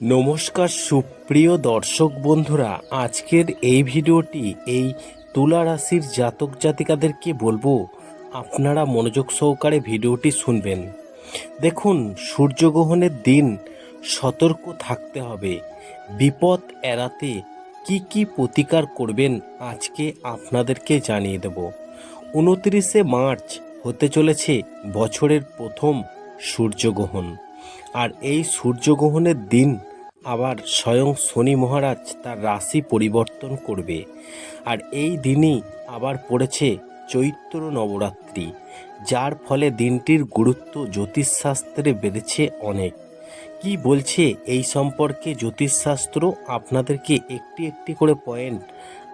নমস্কার সুপ্রিয় দর্শক বন্ধুরা, আজকের এই ভিডিওটি এই তুলা রাশির জাতক জাতিকাদেরকে বলব, আপনারা মনোযোগ সহকারে ভিডিওটি শুনবেন। দেখুন, সূর্যগ্রহণের দিন, সতর্ক থাকতে হবে। বিপদ এড়াতে কি কি প্রতিকার করবেন আজকে আপনাদেরকে জানিয়ে দেব। উনত্রিশে মার্চ হতে চলেছে বছরের প্রথম সূর্যগ্রহণ। আর এই সূর্যগ্রহণের দিন আবার স্বয়ং শনি মহারাজ তার রাশি পরিবর্তন করবে। আর এই দিনই আবার পড়েছে চৈত্র নবরাত্রি, যার ফলে দিনটির গুরুত্ব জ্যোতিষশাস্ত্রে বেড়েছে অনেক। কি বলছে এই সম্পর্কে জ্যোতিষশাস্ত্র? আপনাদেরকে একটি একটি করে পয়েন্ট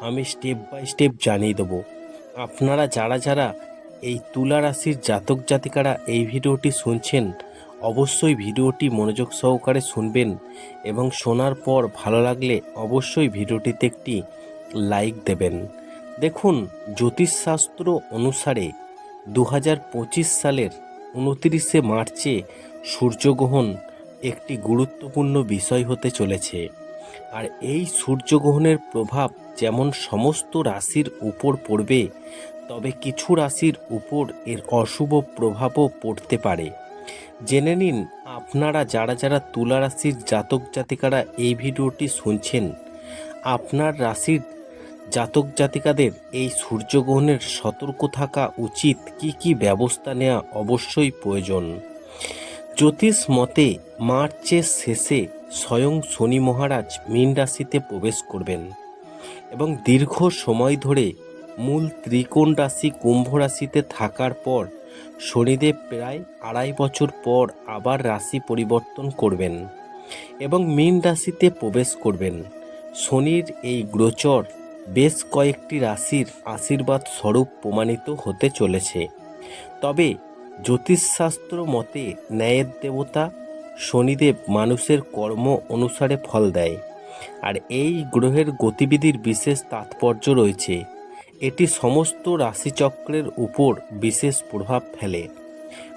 আমি স্টেপ বাই স্টেপ জানিয়ে দেবো। আপনারা যারা যারা এই তুলা রাশির জাতক জাতিকারা এই ভিডিওটি শুনছেন অবশ্যই ভিডিওটি মনোযোগ সহকারে শুনবেন এবং শোনার পর ভালো লাগলে অবশ্যই ভিডিওটিতে একটি লাইক দেবেন। দেখুন, জ্যোতিষশাস্ত্র অনুসারে দু হাজার পঁচিশ সালের উনতিরিশে মার্চে সূর্যগ্রহণ একটি গুরুত্বপূর্ণ বিষয় হতে চলেছে। আর এই সূর্যগ্রহণের প্রভাব যেমন সমস্ত রাশির উপর পড়বে, তবে কিছু রাশির উপর এর অশুভ প্রভাবও পড়তে পারে। জেনে নিন, আপনারা যারা যারা তুলা রাশির জাতক জাতিকারা এই ভিডিওটি শুনছেন, আপনার রাশির জাতক জাতিকাদের এই সূর্যগ্রহণের সতর্ক থাকা উচিত কি কি ব্যবস্থা নেওয়া অবশ্যই প্রয়োজন। জ্যোতিষ মতে মার্চের শেষে স্বয়ং শনি মহারাজ মীন রাশিতে প্রবেশ করবেন এবং দীর্ঘ সময় ধরে মূল ত্রিকোণ রাশি কুম্ভ রাশিতে থাকার পর শনিদেব প্রায় আড়াই বছর পর আবার রাশি পরিবর্তন করবেন এবং মীন রাশিতে প্রবেশ করবেন। শনির এই গ্রোচর বেশ কয়েকটি রাশির আশীর্বাদ স্বরূপ প্রমাণিত হতে চলেছে। তবে জ্যোতিষশাস্ত্র মতে ন্যায়ের দেবতা শনিদেব মানুষের কর্ম অনুসারে ফল দেয়। আর এই গ্রহের গতিবিধির বিশেষ তাৎপর্য রয়েছে। এটি সমস্ত রাশিচক্রের উপর বিশেষ প্রভাব ফেলে।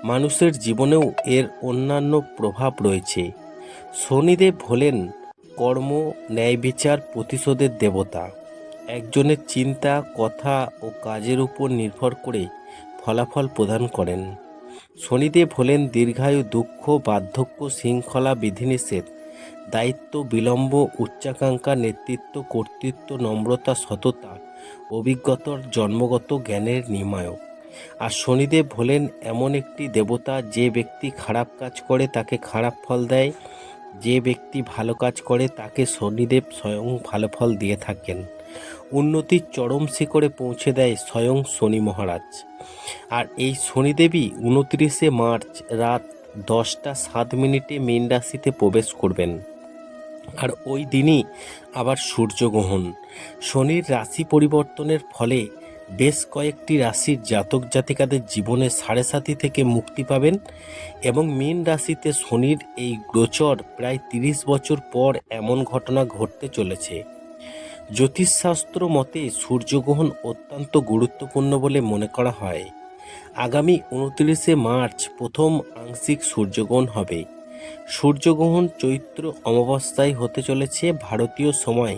মানুষের জীবনেও এর অন্যান্য প্রভাব রয়েছে। শনিদেব হলেন কর্ম ন্যায় বিচার প্রতিশোধের দেবতা। একজনের চিন্তা, কথা ও কাজের উপর নির্ভর করে ফলাফল প্রদান করেন। শনিদেব হলেন দীর্ঘায়ু দুঃখ, বার্ধক্য, শৃঙ্খলা বিধিনিষেধ, দায়িত্ব, বিলম্ব, উচ্চাকাঙ্ক্ষা, নেতৃত্ব, কর্তৃত্ব, নম্রতা, সততা অভিজ্ঞতার জন্মগত জ্ঞানের নির্মায়ক আর শনিদেব হলেন এমন একটি দেবতা, যে ব্যক্তি খারাপ কাজ করে তাকে খারাপ ফল দেয়, যে ব্যক্তি ভালো কাজ করে তাকে শনিদেব স্বয়ং ভালো ফল দিয়ে থাকেন। উন্নতির চরম শিখরে পৌঁছে দেয় স্বয়ং শনি মহারাজ। আর এই শনিদেবী উনত্রিশে মার্চ রাত দশটা সাত মিনিটে মীন রাশিতে প্রবেশ করবেন। আর ওই দিনই আবার সূর্যগ্রহণ। শনির রাশি পরিবর্তনের ফলে বেশ কয়েকটি রাশির জাতক জাতিকাদের জীবনে সাড়ে সাতি থেকে মুক্তি পাবেন এবং মীন রাশিতে শনির এই গোচর প্রায় তিরিশ বছর পর এমন ঘটনা ঘটতে চলেছে। জ্যোতিষশাস্ত্র মতে সূর্যগ্রহণ অত্যন্ত গুরুত্বপূর্ণ বলে মনে করা হয়। আগামী উনত্রিশে মার্চ প্রথম আংশিক সূর্যগ্রহণ হবে। সূর্যগ্রহণ চৈত্র অমাবস্যায় হতে চলেছে ভারতীয় সময়,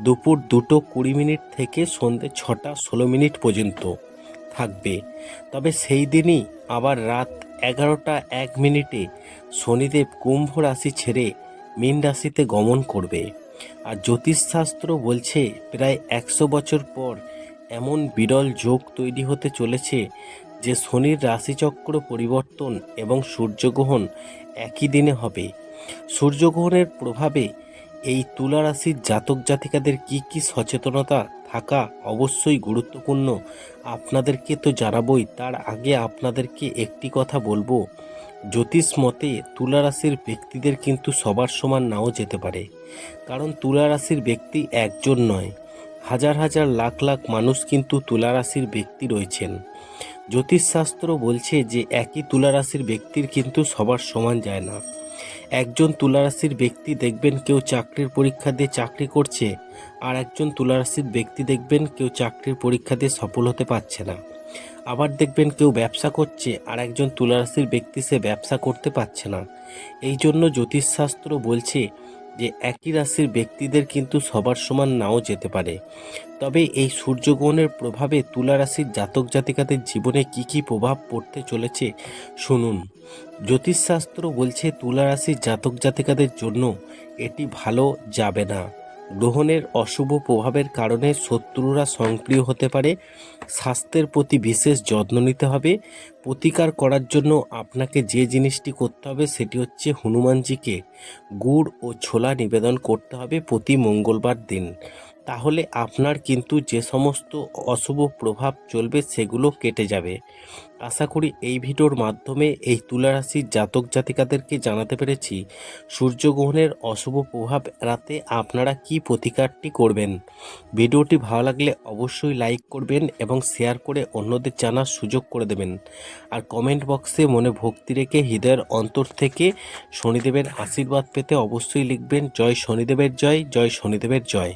দুপুর দুটো কুড়ি মিনিট থেকে সন্ধে ছটা ষোলো মিনিট পর্যন্ত থাকবে। তবে সেই দিনই আবার রাত এগারোটা এক মিনিটে শনিদেব কুম্ভ রাশি ছেড়ে মীন রাশিতে গমন করবে। আর জ্যোতিষশাস্ত্র বলছে, প্রায় একশো বছর পর এমন বিরল যোগ তৈরি হতে চলেছে যে শনির রাশিচক্র পরিবর্তন এবং সূর্যগ্রহণ একই দিনে হবে। সূর্যগ্রহণের প্রভাবে এই তুলা রাশির জাতক জাতিকাদের কি কি সচেতনতা থাকা অবশ্যই গুরুত্বপূর্ণ আপনাদেরকে তো জানাবই। তার আগে আপনাদেরকে একটি কথা বলব। জ্যোতিষ মতে তুলা রাশির ব্যক্তিদের কিন্তু সবার সমান নাও যেতে পারে। কারণ তুলা রাশির ব্যক্তি একজন নয়। হাজার হাজার লাখ লাখ মানুষ কিন্তু তুলা রাশির ব্যক্তি রয়েছেন। জ্যোতিষশাস্ত্র বলছে যে একই তুলা রাশির ব্যক্তির কিন্তু সবার সমান যায় না। একজন তুলা রাশির ব্যক্তি দেখবেন কেউ চাকরির পরীক্ষা দিয়ে চাকরি করছে, আর একজন তুলা রাশির ব্যক্তি দেখবেন কেউ চাকরির পরীক্ষা দিয়ে সফল হতে পারছে না। আবার দেখবেন কেউ ব্যবসা করছে, আর একজন তুলা রাশির ব্যক্তি সে ব্যবসা করতে পারছে না। এই জন্য জ্যোতিষশাস্ত্র বলছে যে একই রাশির ব্যক্তিদের কিন্তু সবার সমান নাও যেতে পারে। তবে এই সূর্যগ্রহণের প্রভাবে তুলা রাশির জাতক জাতিকাদের জীবনে কি কি প্রভাব পড়তে চলেছে শুনুন। জ্যোতিষশাস্ত্র বলছে তুলা রাশির জাতক জাতিকাদের জন্য এটি ভালো যাবে না। গ্রহণের অশুভ প্রভাবের কারণে শত্রুরা সক্রিয় হতে পারে। স্বাস্থ্যের প্রতি বিশেষ যত্ন নিতে হবে। প্রতিকার করার জন্য আপনাকে যে জিনিসটি করতে হবে সেটি হচ্ছে হনুমানজিকে গুড় ও ছোলা নিবেদন করতে হবে প্রতি মঙ্গলবার দিন। তাহলে আপনার কিন্তু যে সমস্ত অশুভ প্রভাব চলবে সেগুলো কেটে যাবে। আশা করি এই ভিডিওর মাধ্যমে এই তুলা রাশির জাতক জাতিকাদেরকে জানাতে পেরেছি, সূর্যগ্রহণের অশুভ প্রভাব এড়াতে আপনারা কি প্রতিকারটি করবেন। ভিডিওটি ভালো লাগলে অবশ্যই লাইক করবেন এবং শেয়ার করে অন্যদের জানার সুযোগ করে দেবেন। আর কমেন্ট বক্সে মনে ভক্তি রেখে হৃদয়ের অন্তর থেকে শনিদেবের আশীর্বাদ পেতে অবশ্যই লিখবেন, জয় শনিদেবের জয় জয় শনিদেবের জয়।